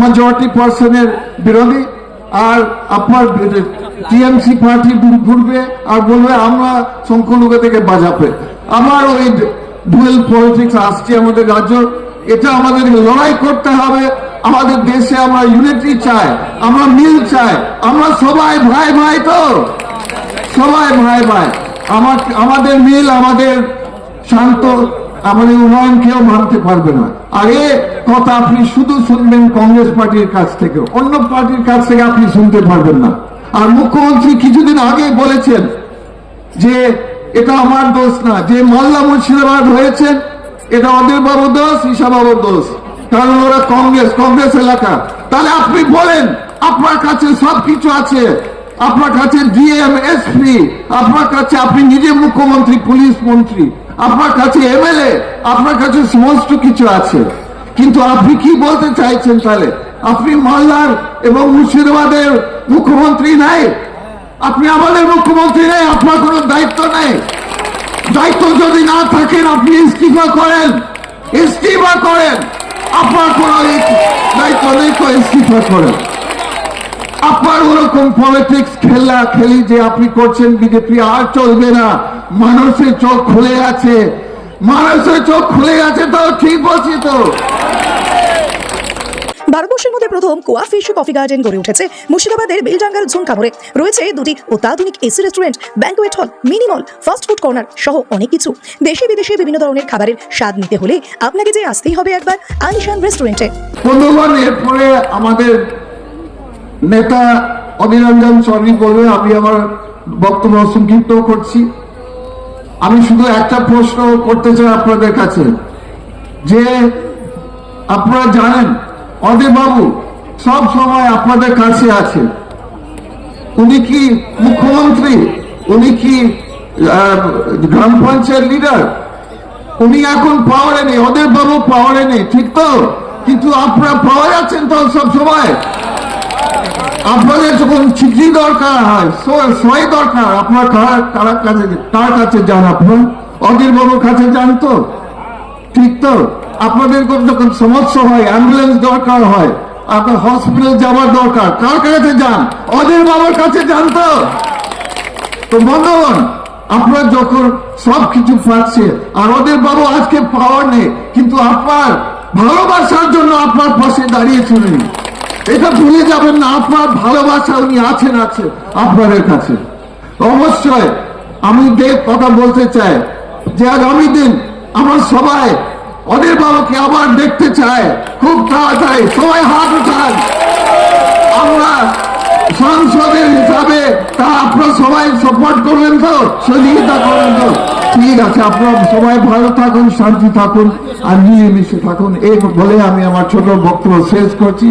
Majority পার্সনের বিরোধী আর আপনার টিএমসি পার্টি ঘুরবে আর বলবে, আমরা সংখ্যালঘু থেকে বাজাবে। আমার ওই ডুয়েল পলিটিক্স আসছে আমাদের রাজ্য, এটা আমাদের লড়াই করতে হবে। আমাদের দেশে আমরা ইউনিটি চাই, আমরা মিল চাই, আমরা সবাই ভাই ভাই তো। সবাই ভাই ভাই। আমার আমাদের মিল, আমাদের শান্ত আমাদের উন্নয়ন কেউ মানতে পারবে না। আর এ কথা আপনি শুধু শুনবেন কংগ্রেস পার্টির কাছ থেকে। অন্য পার্টির কাছ থেকে আপনি শুনতে পারবেন না। আর মুখ্যমন্ত্রী কিছুদিন আগে বলেছেন যে, এটা আমার দোষ না। যে মোল্লা মুর্শিদাবাদ হয়েছে এটা ওদের বাবু দোষ, ঈশা বাবুর দোষ। কারণ ওরা কংগ্রেস কংগ্রেস এলাকা। তাহলে আপনি বলেন, আপনার কাছে সবকিছু আছে। আপনার কাছে ডিএম এসপি আপনার কাছে আপনি নিজে মুখ্যমন্ত্রী, পুলিশ মন্ত্রী, আপনার কাছে এমএলএ আপনার কাছে সমস্ত কিছু আছে। কিন্তু আপনি কি বলতে চাইছেন তাহলে? আপনি মালদার এবং মুর্শিদাবাদের মুখ্যমন্ত্রী নাই। আপনি আমাদের মুখ্যমন্ত্রী নেই, আপনার কোনো দায়িত্ব নেই। দায়িত্ব যদি না থাকেন, আপনি ইস্তিফা করেন। ইস্তিফা করেন। আপনার কোনো দায়িত্ব নেই তো ইস্তিফা করেন। আপনার ওরকম পলিটিক্স খেলা খেলি যে আপনি করছেন বিজেপি আর চলবে না। মানুষের চোখ খুলে আছে মানুষের চোখ খুলে আছে তো ঠিক বলছি তো। ভারতবর্ষের মধ্যে প্রথম কোয়া ফিশ কফি গার্ডেন গড়ে উঠেছে। মুর্শিদাবাদের বেলডাঙ্গার ঝুম কামড়ে। রয়েছে দুটি অত্যাধুনিক AC restaurant banquet hall mini mall fast food corner সহ অনেক কিছু। দেশে বিদেশে বিভিন্ন ধরনের খাবারের স্বাদ নিতে হলে আপনাকে যে আসতেই হবে একবার আলিশান রেস্টুরেন্টে। বন্ধুগণ এরপরে আমাদের নেতা অনিরঞ্জন চৌধুরী বলবে আমি আমার বক্তব্য সংক্ষিপ্ত করছি। আমি শুধু একটা প্রশ্ন করতে চাই আপনাদের কাছে। যে আপনারা জানেন অদয় বাবু সব সময় আপনাদের কাছে আছে। উনি কি মুখ্যমন্ত্রী? উনি কি গ্রাম পঞ্চায়েত লিডার উনি এখন পাওয়ারে নেই। ওদের বাবু পাওয়ারে নেই, ঠিক তো? কিন্তু আপনারা পাওয়ার আছেন তো সব সময়। আপনাদের যখন চিঠি দরকার হয় সই দরকার, আপনার কার কার কাছে কার কাছে যান আপনার অধীর বাবুর কাছে যান তো? ঠিক তো? আপনাদের যখন সমস্যা হয় অ্যাম্বুলেন্স দরকার হয়, আপনার হসপিটাল যাওয়ার দরকার, কার কাছে যান? অধীর বাবুর কাছে যান তো? তো বন্ধুগণ, আপনার যখন সব কিছু পাচ্ছে, আর ওদের বাবু আজকে পাওয়ার নেই, কিন্তু আপনার ভালোবাসার জন্য আপনার পাশে দাঁড়িয়েছিলেন। এটা ভুলে যাবেন না, আপনার ভালোবাসা উনি আছেন আছে আপনাদের কাছে। অবশ্যই আমি যে কথা বলতে চাই যে আগামী দিন আমার সবাই ওদের বাবাকে আবার দেখতে চায়। খুব তাড়াতাড়ি, সবাই হাত উঠান। আমরা সংসদের হিসাবে তা আপনারা সবাই সাপোর্ট করবেন তো? সহযোগিতা করবেন তো? ঠিক আছে, আপনারা সবাই ভালো থাকুন, শান্তি থাকুন, আর মিলেমিশে থাকুন। এই বলে আমি আমার ছোট বক্তব্য শেষ করছি।